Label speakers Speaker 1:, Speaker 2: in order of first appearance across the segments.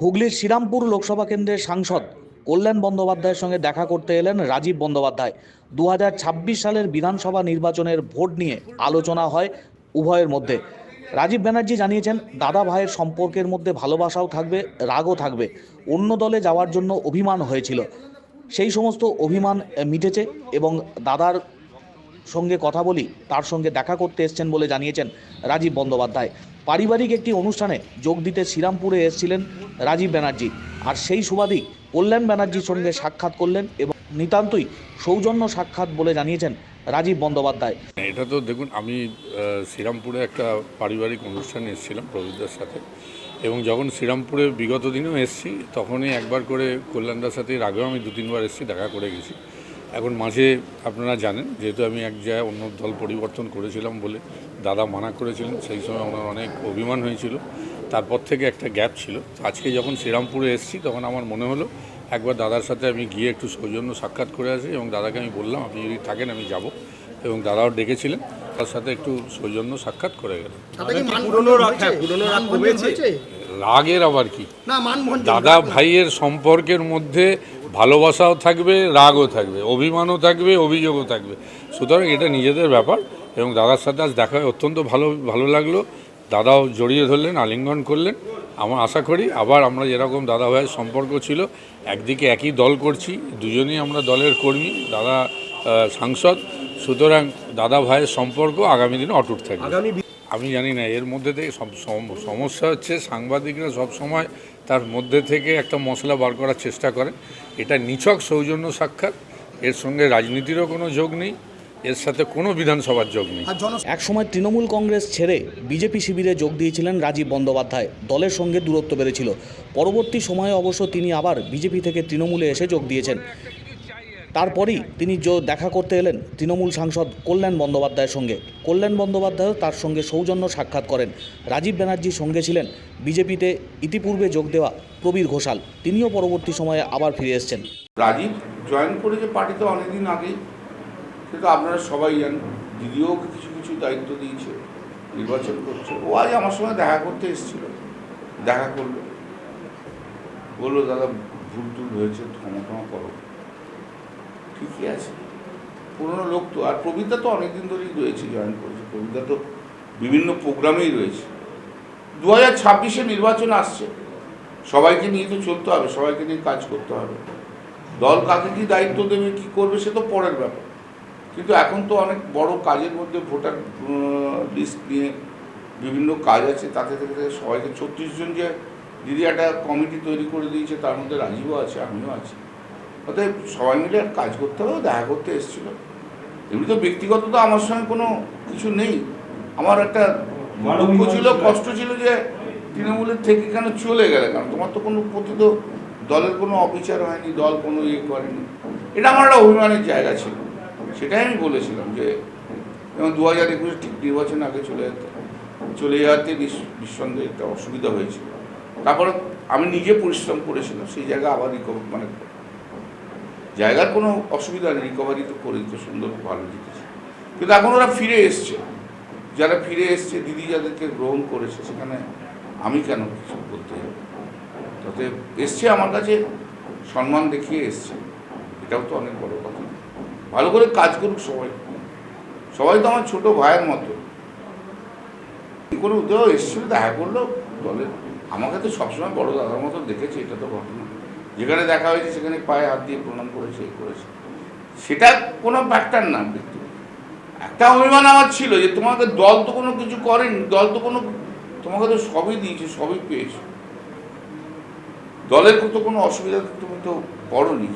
Speaker 1: হুগলির শ্রীরামপুর লোকসভা কেন্দ্রের সাংসদ কল্যাণ বন্দ্যোপাধ্যায়ের সঙ্গে দেখা করতে এলেন রাজীব বন্দ্যোপাধ্যায়। দু হাজার ছাব্বিশ সালের বিধানসভা নির্বাচনের ভোট নিয়ে আলোচনা হয় উভয়ের মধ্যে। রাজীব ব্যানার্জি জানিয়েছেন, দাদা ভাইয়ের সম্পর্কের মধ্যে ভালোবাসাও থাকবে, রাগও থাকবে। অন্য দলে যাওয়ার জন্য অভিমান হয়েছিল। সেই সমস্ত অভিমান মিটেছে এবং দাদার সঙ্গে কথা বলি, তার সঙ্গে দেখা করতে এসছেন বলে জানিয়েছেন রাজীব বন্দ্যোপাধ্যায়। পারিবারিক একটি অনুষ্ঠানে যোগ দিতে শ্রীরামপুরে এসেছিলেন রাজীব ব্যানার্জি। আর সেই সুবাদেই কল্যাণ ব্যানার্জির সঙ্গে সাক্ষাৎ করলেন এবং নিতান্তই সৌজন্য সাক্ষাৎ বলে জানিয়েছেন রাজীব বন্দ্যোপাধ্যায়।
Speaker 2: এটা তো দেখুন, আমি শ্রীরামপুরে একটা পারিবারিক অনুষ্ঠানে এসেছিলাম প্রবীরদার সাথে এবং যখন শ্রীরামপুরে বিগত দিনেও এসেছি, তখনই একবার করে কল্যাণদার সাথে এর আগেও আমি দু তিনবার এসেছি, দেখা করে গেছি। এখন মাঝে আপনারা জানেন যেহেতু আমি এক জায়গায় অন্য দল পরিবর্তন করেছিলাম বলে দাদা মানা করেছিলেন সেই সময় আমার অনেক অভিমান হয়েছিল। তারপর থেকে একটা গ্যাপ ছিল। আজকে যখন শ্রীরামপুরে এসেছি তখন আমার মনে হলো একবার দাদার সাথে আমি গিয়ে একটু সৌজন্য সাক্ষাৎ করে আসি এবং দাদাকে আমি বললাম আপনি যদি থাকেন আমি যাব। এবং দাদাও ডেকেছিলেন তার সাথে একটু সৌজন্য সাক্ষাৎ করে গেলেন। রাগের আবার কি? দাদা ভাইয়ের সম্পর্কের মধ্যে ভালোবাসাও থাকবে রাগও থাকবে অভিমানও থাকবে অভিযোগও থাকবে। সুতরাং এটা নিজেদের ব্যাপার এবং দাদার সাথে আজ দেখা হয়ে অত্যন্ত ভালো ভালো লাগল। দাদাও জড়িয়ে ধরলেন আলিঙ্গন করলেন। আমার আশা করি আবার আমরা যেরকম দাদা ভাইয়ের সম্পর্ক ছিল একদিকে একই দল করছি দুজনেই আমরা দলের কর্মী দাদা সাংসদ। সুতরাং দাদা ভাইয়ের সম্পর্ক আগামী দিনে অটুট থাকবে। আমি জানি না, এর মধ্যে থেকে সব- সম- সমস্যা হচ্ছে সাংবাদিকরা সব সময় তার মধ্যে থেকে একটা মশলা বার করার চেষ্টা করে। এটা নিছক সৌজন্য সাক্ষাৎ, এর সঙ্গে রাজনীতিরও কোনো যোগ নেই, এর সাথে কোনো বিধানসভার যোগ নেই।
Speaker 3: আর জন
Speaker 1: একসময় তৃণমূল কংগ্রেস ছেড়ে বিজেপি শিবিরে যোগ দিয়েছিলেন রাজীব বন্দ্যোপাধ্যায়। দলের সঙ্গে দূরত্ব বেড়েছিল। পরবর্তী সময়ে অবশ্য তিনি আবার বিজেপি থেকে তৃণমূলে এসে যোগ দিয়েছেন। তারপরেই তিনি যো দেখা করতে এলেন তৃণমূল সাংসদ কল্যাণ বন্দ্যোপাধ্যায়ের সঙ্গে। কল্যাণ বন্দ্যোপাধ্যায়ও তার সঙ্গে সৌজন্য সাক্ষাৎ করেন। রাজীব ব্যানার্জির সঙ্গে ছিলেন বিজেপিতে ইতিপূর্বে যোগ দেওয়া প্রবীর ঘোষাল। তিনিও পরবর্তী সময়ে আবার ফিরে এসেছেন।
Speaker 4: রাজীব জয়েন করে করেছে পার্টিতে অনেকদিন আগেই সেটা আপনারা সবাই জানেন, দিদিও কিছু কিছু দায়িত্ব দিয়েছে, নির্বাচন করছে। ও আজ আমার সঙ্গে দেখা করতে এসেছিল। দেখা করল। বলল, দাদা, ভুল টুল হয়েছে, ক্ষমা ক্ষমা করো। ঠিকই আছে। পুরনো লোক তো, আর প্রবীরদা তো অনেকদিন ধরেই রয়েছে জয়েন করেছে। প্রবীরদা তো বিভিন্ন প্রোগ্রামেই রয়েছে। দু হাজার ছাব্বিশে নির্বাচন আসছে। সবাইকে নিয়ে তো চলতে হবে, সবাইকে নিয়ে কাজ করতে হবে। দল কাকে কি দায়িত্ব দেবে, কি করবে, সে তো পরের ব্যাপার। কিন্তু এখন তো অনেক বড় কাজের মধ্যে ভোটার লিস্ট নিয়ে বিভিন্ন কাজ আছে। তাতে থেকে সবাইকে, ছত্রিশ জন যে দিদি একটা কমিটি তৈরি করে দিয়েছে, তার মধ্যে রাজীবও আছে, আমিও আছি। অতএব সবাই মিলে কাজ করতে হবে, দেখা করতে এসেছিল। এমনি তো ব্যক্তিগত তো আমার সঙ্গে কোনো কিছু নেই। আমার একটা দুঃখ ছিল, কষ্ট ছিল যে তৃণমূলের থেকে কেন চলে গেলে কারণ তোমার তো কোনো প্রতি তো দলের কোনো অবিচার হয়নি, দল কোনো ইয়ে করেনি। এটা আমার একটা অভিমানের জায়গা ছিল। সেটাই আমি বলেছিলাম যে যেমন দু হাজার একুশে ঠিক নির্বাচন আগে চলে যেতে। চলে যাওয়াতে নিঃস- নিঃসন্দেহে একটা অসুবিধা হয়েছিল। তারপর আমি নিজে পরিশ্রম করেছিলাম, সেই জায়গা আবার রিকভার মানে জায়গার কোনো অসুবিধা নেই রিকভারি তো করে দিতে সুন্দর ভালো জিতেছে। কিন্তু এখন ওরা ফিরে এসছে। যারা ফিরে এসছে, দিদি যাদেরকে গ্রহণ করেছে, সেখানে আমি কেন কিছু বলতে যাব? তাতে এসছে আমার কাছে, সম্মান দেখিয়ে এসছে। এটাও তো অনেক বড় কথা। ভালো করে কাজ করুক সবাই। সবাই তো আমার ছোট ভাইয়ের মতো। কি করে উদয় এসেছিল, দেখা করল দলের। আমাকে তো সবসময় বড় দাদার মতো দেখেছে, এটা তো ঘটনা। যেখানে দেখা হয়েছে সেখানে পায়ে হাত দিয়ে প্রণাম করেছে করেছে। সেটা কোনো ফ্যাক্টর না ব্যক্তি একটা অভিমান আমার ছিল যে তোমাকে দল তো কোনো কিছু করেনি, দল তো কোনো, তোমাকে তো সবই দিয়েছে, সবই পেয়েছ। দলের তো কোনো অসুবিধা তুমি তো পড়নি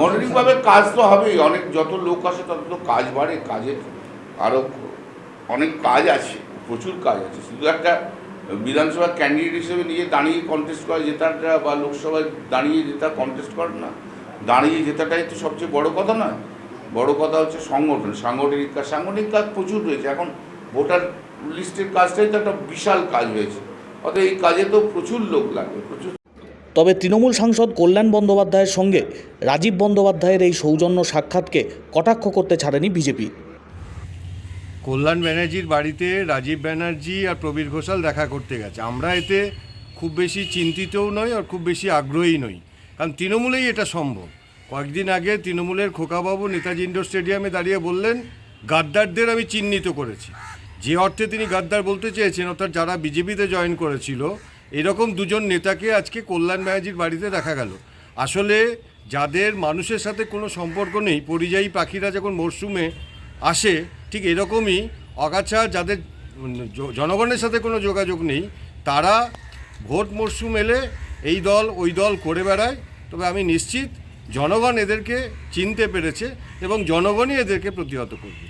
Speaker 4: মডেলিংভাবে কাজ তো হবেই, অনেক যত লোক আসে তত তো কাজ বাড়ে, কাজের আরও অনেক কাজ আছে, প্রচুর কাজ আছে। শুধু একটা বিধানসভা ক্যান্ডিডেট হিসেবে নিজে দাঁড়িয়ে কন্টেস্ট করা জেতাটা বা লোকসভায় দাঁড়িয়ে জেতা কন্টেস্ট করে না। দাঁড়িয়ে জেতাটাই তো সবচেয়ে বড় কথা নয়। বড় কথা হচ্ছে সংগঠন। সাংগঠনিক কাজ সাংগঠনিক কাজ প্রচুর রয়েছে। এখন ভোটার লিস্টের কাজটাই তো একটা বিশাল কাজ হয়েছে। অতএব এই কাজে তো প্রচুর লোক লাগবে, প্রচুর।
Speaker 1: তবে তৃণমূল সাংসদ কল্যাণ বন্দ্যোপাধ্যায়ের সঙ্গে রাজীব বন্দ্যোপাধ্যায়ের এই সৌজন্য সাক্ষাৎকে কটাক্ষ করতে ছাড়েনি বিজেপি।
Speaker 5: কল্যাণ ব্যানার্জির বাড়িতে রাজীব ব্যানার্জি আর প্রবীর ঘোষাল দেখা করতে গেছে। আমরা এতে
Speaker 3: খুব বেশি চিন্তিতও নই আর খুব বেশি আগ্রহী নই। কারণ তৃণমূলেই এটা সম্ভব। কয়েকদিন আগে তৃণমূলের খোকাবাবু নেতাজি ইন্ডোর স্টেডিয়ামে দাঁড়িয়ে বললেন, গাদ্দারদের আমি চিহ্নিত করেছি। যে অর্থে তিনি গাদ্দার বলতে চেয়েছেন, অর্থাৎ যারা বিজেপিতে জয়েন করেছিল, এরকম দুজন নেতাকে আজকে কল্যাণ ব্যানার্জির বাড়িতে দেখা গেল। আসলে যাদের মানুষের সাথে কোনো সম্পর্ক নেই, পরিযায়ী পাখিরা যখন মরশুমে আসে ঠিক এরকমই অগাছা যাদের জনগণের সাথে কোনো যোগাযোগ নেই, তারা ভোট মরশুম এলে এই দল, ওই দল করে বেড়ায়। তবে আমি নিশ্চিত জনগণ এদেরকে চিনতে পেরেছে এবং জনগণই এদেরকে প্রতিহত করবে।